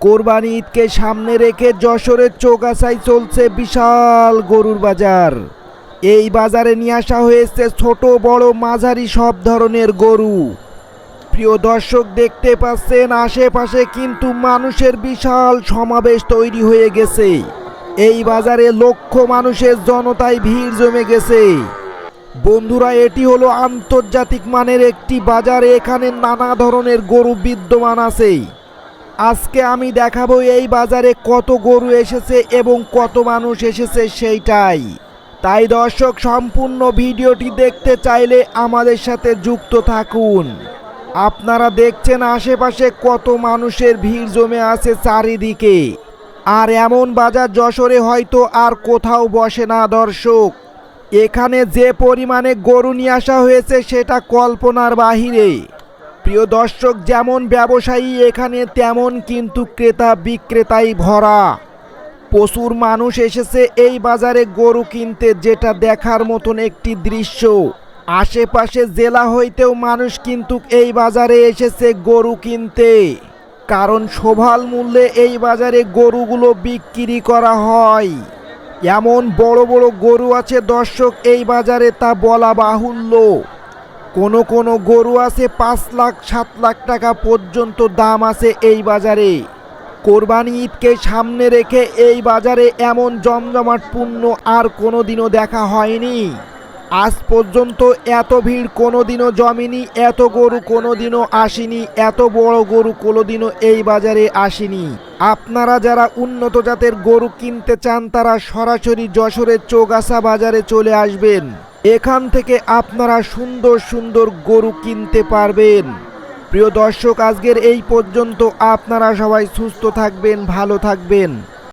কোরবানি ঈদকে সামনে রেখে যশোরের চৌগাছায় চলছে বিশাল গরুর বাজার। এই বাজারে নিয়ে আসা হয়েছে ছোট, বড়, মাঝারি সব ধরনের গরু। প্রিয় দর্শক, দেখতে পাচ্ছেন, আশেপাশে কিন্তু মানুষের বিশাল সমাবেশ তৈরি হয়ে গেছে। এই বাজারে লক্ষ মানুষের জনতায় ভিড় জমে গেছে। বন্ধুরা, এটি হলো আন্তর্জাতিক মানের একটি বাজার। এখানে নানা ধরনের গরু বিদ্যমান আছে। আজকে আমি দেখাবো এই বাজারে কত গরু এসেছে এবং কত মানুষ এসেছে সেইটাই। তাই দর্শক, সম্পূর্ণ ভিডিওটি দেখতে চাইলে আমাদের সাথে যুক্ত থাকুন। আপনারা দেখছেন আশেপাশে কত মানুষের ভিড় জমে আছে চারিদিকে। আর এমন বাজার যশোরে হয়তো আর কোথাও বসে না দর্শক। এখানে যে পরিমাণে গরু নিয়ে আসা হয়েছে সেটা কল্পনার বাহিরে। প্রিয় দর্শক, যেমন ব্যবসায়ী এখানে, তেমন কিন্তু ক্রেতা বিক্রেতাই ভরা। প্রচুর মানুষ এসেছে এই বাজারে গরু কিনতে, যেটা দেখার মতন একটি দৃশ্য। আশেপাশে জেলা হইতেও মানুষ কিন্তু এই বাজারে এসেছে গরু কিনতে। কারণ শোভাল মূল্যে এই বাজারে গরুগুলো বিক্রি করা হয়। এমন বড় বড় গরু আছে দর্শক, এই বাজারে তা বলা বাহুল্য। কোনো কোনো গরু আছে পাঁচ লাখ, সাত লাখ টাকা পর্যন্ত দাম আছে এই বাজারে। কোরবানি ঈদকে সামনে রেখে এই বাজারে এমন জমজমাট পূর্ণ আর কোনো দিনও দেখা হয়নি। আজ পর্যন্ত এত ভিড় কোনো দিনও জমেনি, এত গরু কোনো দিনও আসেনি, এত বড় গরু কোনোদিনও এই বাজারে আসেনি। আপনারা যারা উন্নত জাতের গরু কিনতে চান, তারা সরাসরি যশোরের চৌগাছা বাজারে চলে আসবেন। এখান থেকে আপনারা সুন্দর সুন্দর গরু কিনতে পারবেন। প্রিয় দর্শক, আজকের এই পর্যন্ত আপনারা সবাই সুস্থ থাকবেন, ভালো থাকবেন।